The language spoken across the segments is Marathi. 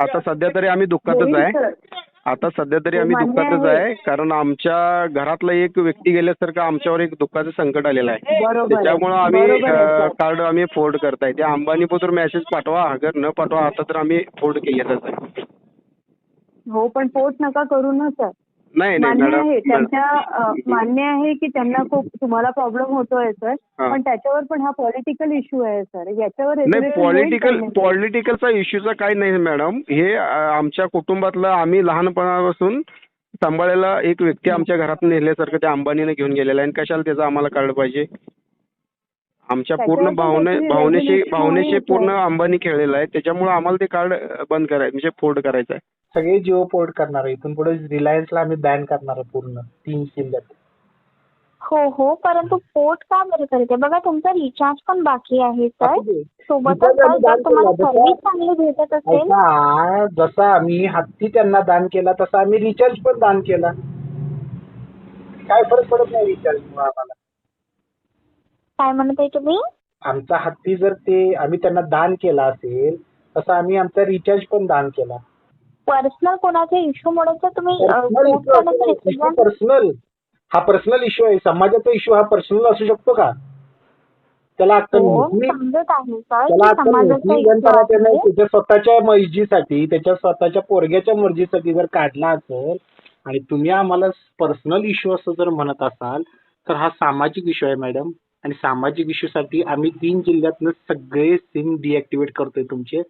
आता सध्या तरी आम्ही दुःखातच आहे. आता सध्या तरी आम्ही दुःखातच आहे. कारण आमच्या घरातला एक व्यक्ती गेल्यासारखं आमच्यावर एक दुःखाचं संकट आलेलं आहे. त्याच्यामुळं आम्ही. कार्ड आम्ही फोल्ड करताय ते अंबानी पत्र मेसेज पाठवा अगर न पाठवा आता तर आम्ही फोल्ड केलेलंच आहे हो पण पोट नका करू ना सर नाही मान्य आहे. त्यांच्या मान्य आहे की त्यांना खूप तुम्हाला प्रॉब्लेम होतोय सर. पण त्याच्यावर पण हा पॉलिटिकल इश्यू आहे सर याच्यावर पॉलिटिकल. पॉलिटिकलचा इश्यूचा काही नाही मॅडम हे आमच्या कुटुंबातलं आम्ही लहानपणापासून सांभाळलेला एक व्यक्ती आमच्या घरात नेल्यासारखं त्या अंबानीने घेऊन गेलेला आहे आणि कशाला त्याचं आम्हाला कळलं पाहिजे आमच्या पूर्ण भावने भावनेशी भावनेशी पूर्ण. अंबानी खेळलेला आहे. त्याच्यामुळे आम्हाला ते कार्ड बंद करायचं म्हणजे फोल्ड करायचं आहे. सगळे जिओ पोर्ट करणार आहे. इथून पुढे रिलायन्सला आम्ही बॅन करणार आहे पूर्ण तीन जिल्ह्यात. हो हो परंतु पोर्ट का बरं करते? बघा तुमचा रिचार्ज पण बाकी आहे सर. सोबतच सर जर तुम्हाला सर्व्हिस चांगली भेटत असेल जसा आम्ही हत्ती त्यांना दान केला तसा आम्ही रिचार्ज पण दान केला. काय फरक पडत नाही रिचार्ज आम्हाला? काय म्हणत आहे तुम्ही? आमचा हत्ती जर ते आम्ही त्यांना दान केला असेल तसं आम्ही आमचा रिचार्ज पण दान केला. पर्सनल कोणाच्या इश्यूमुळे जर तुम्ही अ, इश्यू decision- पर्सनल हा पर्सनल इश्यू आहे. समाजाचा इश्यू हा पर्सनल असू शकतो का? त्याला अक्कल हो नाही. समजत आहे सर. त्याला की अक्कल समाजाचा नाही. issue जनताला त्यानं आहे. त्याच्या स्वतःच्या मर्जीसाठी त्याच्या स्वतःच्या पोरग्याच्या मर्जीसाठी जर काढला असेल आणि तुम्ही आम्हाला पर्सनल इश्यू असं जर म्हणत असाल तर हा सामाजिक इश्यू आहे मॅडम आणि सामाजिक इश्यू साठी आम्ही तीन जिल्ह्यातनं सगळे सिम डिॲक्टिवेट करतोय तुमचे.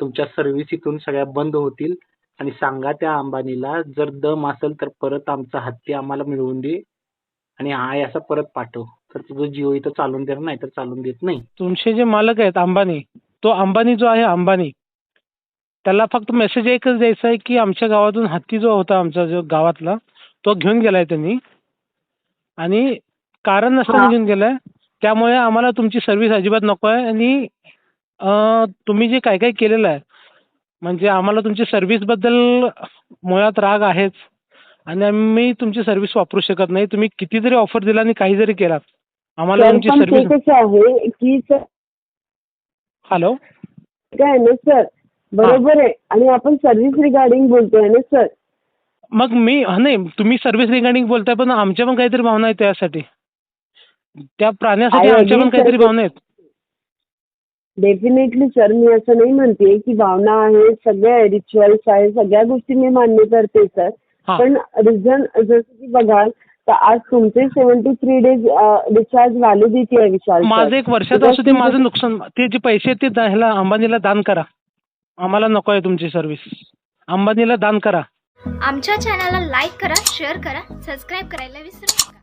तुमच्या सर्व्हिस इथून सगळ्या बंद होतील. आणि सांगा त्या अंबानीला जर दम असेल तर परत आमचा हत्ती आम्हाला मिळवून दे. आणि हा असा परत पाठव. तर तुझं जिओ इथं चालून देणार नाही तर चालून देत नाही. तुमचे जे मालक आहेत अंबानी तो अंबानी जो आहे अंबानी त्याला फक्त मेसेज एकच द्यायचा आहे की आमच्या गावातून हत्ती जो होता आमचा जो गावातला तो घेऊन गेलाय त्यांनी. आणि कारण नसताना. घेऊन गेलाय. त्यामुळे आम्हाला तुमची सर्व्हिस अजिबात नको आहे. आणि तुम्ही जे काय काय केलेलं आहे म्हणजे आम्हाला तुमची सर्व्हिसबद्दल मुळात राग आहेच. आणि आम्ही तुमची सर्व्हिस वापरू शकत नाही. तुम्ही किती जरी ऑफर दिला आणि काही जरी केलात आम्हाला तुमची सर्व्हिस आहे की हॅलो काय आहे ना सर? बरोबर आहे. आणि आपण सर्व्हिस रिगार्डिंग बोलतोय ना सर? मग मी नाही तुम्ही सर्व्हिस रिगार्डिंग बोलताय पण आमच्या पण काहीतरी भावना आहेत त्यासाठी. त्या प्राण्यासाठी I आमच्या agree, पण काहीतरी sir. भावना आहेत डेफिनेटली सर मी असं नाही म्हणते की भावना आहे सगळे रिच्युअल्स आहे सगळ्या गोष्टी मी मान्य करते सर हा. पण रिझन जसं की बघाल तर आज तुमचे seventy three days recharge validity आहे विशाल sir. माझं एक वर्षाचं असू दे माझं नुकसान ते जे पैसे आहेत ते दा- ह्याला अंबानीला दान करा आम्हाला नको आहे तुमची सर्व्हिस अंबानीला दान करा आमच्या चॅनलला लाईक करा शेअर करा सबस्क्राईब करायला विसरू नका